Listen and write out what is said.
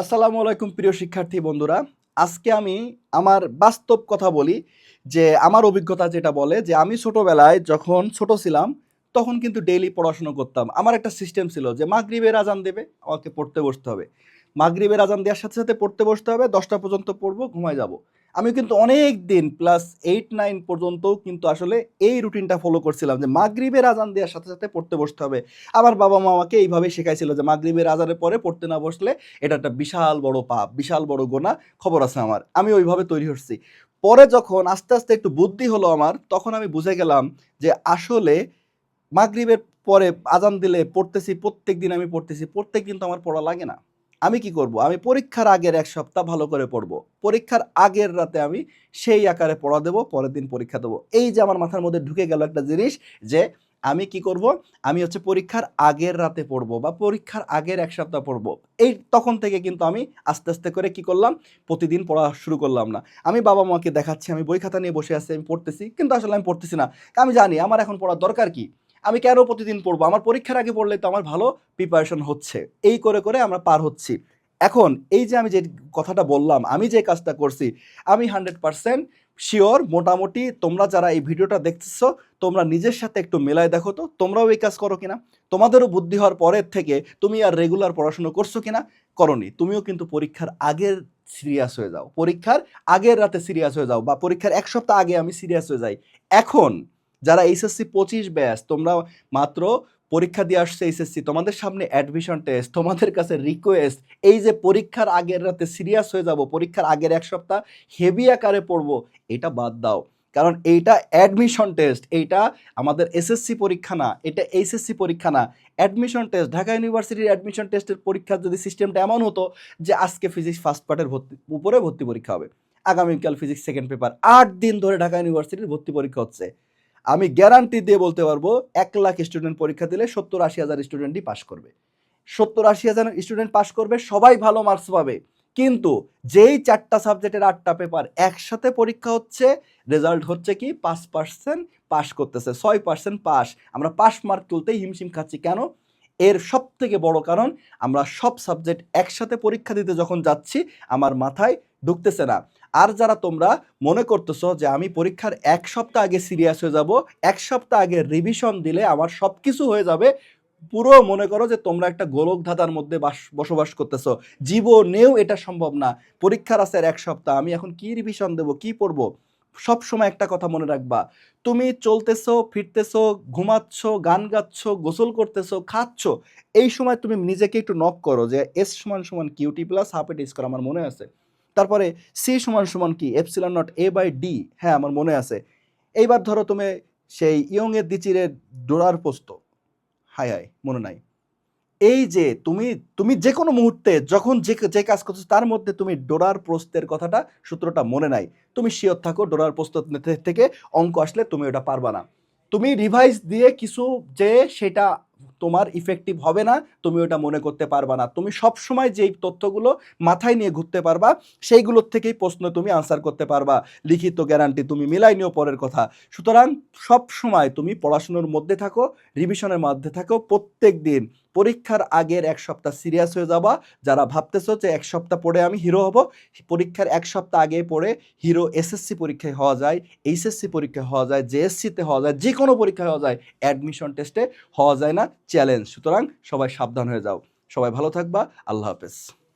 আসসালামু আলাইকুম, প্রিয় শিক্ষার্থী বন্ধুরা। আজকে আমি আমার বাস্তব কথা বলি, যে আমার অভিজ্ঞতা যেটা বলে, যে আমি ছোটোবেলায় যখন ছোট ছিলাম, তখন কিন্তু ডেইলি পড়াশুনো করতাম। আমার একটা সিস্টেম ছিল যে মাগরিবের আজান দেবে, আমাকে পড়তে বসতে হবে। মাগরিবের আজান দেওয়ার সাথে সাথে পড়তে বসতে হবে, দশটা পর্যন্ত পড়ব, ঘুমায় যাব। আমি কিন্তু অনেক দিন প্লাস এইট নাইন পর্যন্তও কিন্তু আসলে এই রুটিনটা ফলো করছিলাম যে মাগরিবের আজান দেওয়ার সাথে সাথে পড়তে বসতে হবে। আমার বাবা মা আমাকে এইভাবে শেখাইছিল যে মাগরিবের আজানের পরে পড়তে না বসলে এটা একটা বিশাল বড় পাপ, বিশাল বড় গোনা, খবর আছে আমার। আমি ওইভাবে তৈরি হচ্ছি। পরে যখন আস্তে আস্তে একটু বুদ্ধি হলো আমার, তখন আমি বুঝে গেলাম যে আসলে মাগরিবের পরে আজান দিলে পড়তেছি প্রত্যেক দিন আমি পড়তেছি প্রত্যেক দিন তো আমার পড়া লাগে না। আমি কি করব? আমি পরীক্ষার আগের এক সপ্তাহ ভালো করে পড়ব। পরীক্ষার আগের রাতে আমি সেই আকারে পড়া দেবো, পরের দিন পরীক্ষা দেবো। এই যে আমার মাথার মধ্যে ঢুকে গেল একটা জিনিস যে আমি কি করব? আমি হচ্ছে পরীক্ষার আগের রাতে পড়ব বা পরীক্ষার আগের এক সপ্তাহ পড়ব। এই তখন থেকে কিন্তু আমি আস্তে আস্তে করে কি করলাম? প্রতিদিন পড়া শুরু করলাম না। আমি বাবা মাকে দেখাচ্ছি, আমি বই খাতা নিয়ে বসে আছি, আমি পড়তেছি। কিন্তু আসলে আমি পড়তেছি না। আমি জানি, আমার এখন পড়ার দরকার কি? আমি কেন প্রতিদিন পড়ব? আমার পরীক্ষার আগে পড়লে তো আমার ভালো প্রিপারেশন হচ্ছে। এই করে করে আমরা পার হচ্ছি। এখন এই যে আমি যে কথাটা বললাম, আমি যে কাজটা করছি, আমি হান্ড্রেড পারসেন্ট শিওর মোটামুটি তোমরা যারা এই ভিডিওটা দেখতেছ, তোমরা নিজের সাথে একটু মেলায় দেখো তো, তোমরাও এই কাজ করো কিনা? তোমাদেরও বুদ্ধি হওয়ার পরের থেকে তুমি আর রেগুলার পড়াশুনো করছ কিনা? করনি। তুমিও কিন্তু পরীক্ষার আগের সিরিয়াস হয়ে যাও। পরীক্ষার আগের রাতে সিরিয়াস হয়ে যাও বা পরীক্ষার এক সপ্তাহ আগে আমি সিরিয়াস হয়ে যাই। এখন যারা এইচএসসি পঁচিশ ব্যাস তোমরা মাত্র পরীক্ষা দিয়ে আসছে এইচএসসি, তোমাদের সামনে অ্যাডমিশন টেস্ট তোমাদের কাছে রিকোয়েস্ট এই যে পরীক্ষার আগের রাতে সিরিয়াস হয়ে যাব, পরীক্ষার আগের এক সপ্তাহ হেভি আকারে পড়ব, এটা বাদ দাও। কারণ এইটা অ্যাডমিশন টেস্ট এইটা আমাদের এসএসসি পরীক্ষা না, এটা এইচএসসি পরীক্ষা না। অ্যাডমিশন টেস্ট ঢাকা ইউনিভার্সিটির অ্যাডমিশন টেস্টের পরীক্ষার যদি সিস্টেমটা এমন হতো যে আজকে ফিজিক্স ফার্স্ট পার্টের ভর্তি, উপরে ভর্তি পরীক্ষা হবে। আগামীকাল ফিজিক্স সেকেন্ড পেপার আট দিন ধরে ঢাকা ইউনিভার্সিটির ভর্তি পরীক্ষা হচ্ছে। আমি গ্যারান্টি দিয়ে বলতে পারব, এক লাখ স্টুডেন্ট পরীক্ষা দিলে সত্তর আশি হাজার স্টুডেন্টই পাশ করবে। সত্তর আশি হাজার স্টুডেন্ট পাশ করবে, সবাই ভালো মার্কস পাবে। কিন্তু যেই চারটা সাবজেক্টের আটটা পেপার একসাথে পরীক্ষা হচ্ছে রেজাল্ট হচ্ছে কি, পাঁচ পার্সেন্ট পাস করতেছে, ছয় পার্সেন্ট পাস আমরা পাস মার্ক তুলতেই হিমশিম খাচ্ছি। কেন? এর সব থেকে বড় কারণ, আমরা সব সাবজেক্ট একসাথে পরীক্ষা দিতে যখন যাচ্ছি, আমার মাথায় ঢুকতেছে না। আর যারা তোমরা মনে করতেছো যে আমি পরীক্ষার এক সপ্তাহ আগে সিরিয়াস হয়ে যাব, এক সপ্তাহ আগে রিভিশন দিলে আমার সব কিছু হয়ে যাবে, পুরো মনে করো যে তোমরা একটা গোলক ধাঁধার মধ্যে বাস, বসবাস করতেছো। জীবনেও এটা সম্ভব না। পরীক্ষার আছে এক সপ্তাহ, আমি এখন কি রিভিশন দেবো, কি পড়ব? সব সময় একটা কথা মনে রাখবা। তুমি চলতেছো, ফিরতেছো, ঘুমাচ্ছ, গান গাচ্ছ, গোসল করতেছো, খাচ্ছ, এই সময় তুমি নিজেকে একটু নক করো যে এস সমান সমান QT plus half at square আমার মনে আছে। তারপরে সি সমান সমান কি? Epsilon naught A by D হ্যাঁ আমার মনে আছে। এইবার ধরো তুমি সেই ইয়ংয়ের দিচিরের ডোরার পোস্ত। হায় হায়, মনে নাই। এই যে তুমি তুমি যে কোনো মুহূর্তে যখন যে যে কাজ করছ, তার মধ্যে তুমি ডোরার প্রস্তের কথাটা, সূত্রটা মনে নাই। তুমি শিওর থাকো ডোরার প্রস্ত থেকে অঙ্ক আসলে তুমি ওটা পারবা না। তুমি রিভাইস দিয়ে কিছু যে, সেটা তোমার ইফেক্টিভ হবে না, তুমি ওটা মনে করতে পারবা না। তুমি সব সময় যেই তথ্যগুলো মাথায় নিয়ে ঘুরতে পারবা, সেইগুলোর থেকেই প্রশ্ন তুমি আনসার করতে পারবা। লিখিত গ্যারান্টি তুমি মিলাই নিও পরের কথা। সুতরাং সব সময় তুমি পড়াশুনোর মধ্যে থাকো রিভিশনের মধ্যে থাকো, প্রত্যেক দিন পরীক্ষার আগের এক সপ্তাহ সিরিয়াস হয়ে যাবা। যারা ভাবতেছো যে এক সপ্তাহ পড়ে আমি হিরো হব, পরীক্ষার এক সপ্তাহ আগে পড়ে হিরো এসএসসি পরীক্ষায় হওয়া যায় এইচএসসি পরীক্ষায় হওয়া যায় জেএসসিতে হওয়া যায় যে কোনো পরীক্ষায় হওয়া যায় অ্যাডমিশন টেস্টে হওয়া যায় না। চ্যালেঞ্জ সুতরাং সবাই সাবধান হয়ে যাও। সবাই ভালো থাকবা। আল্লাহ হাফেজ।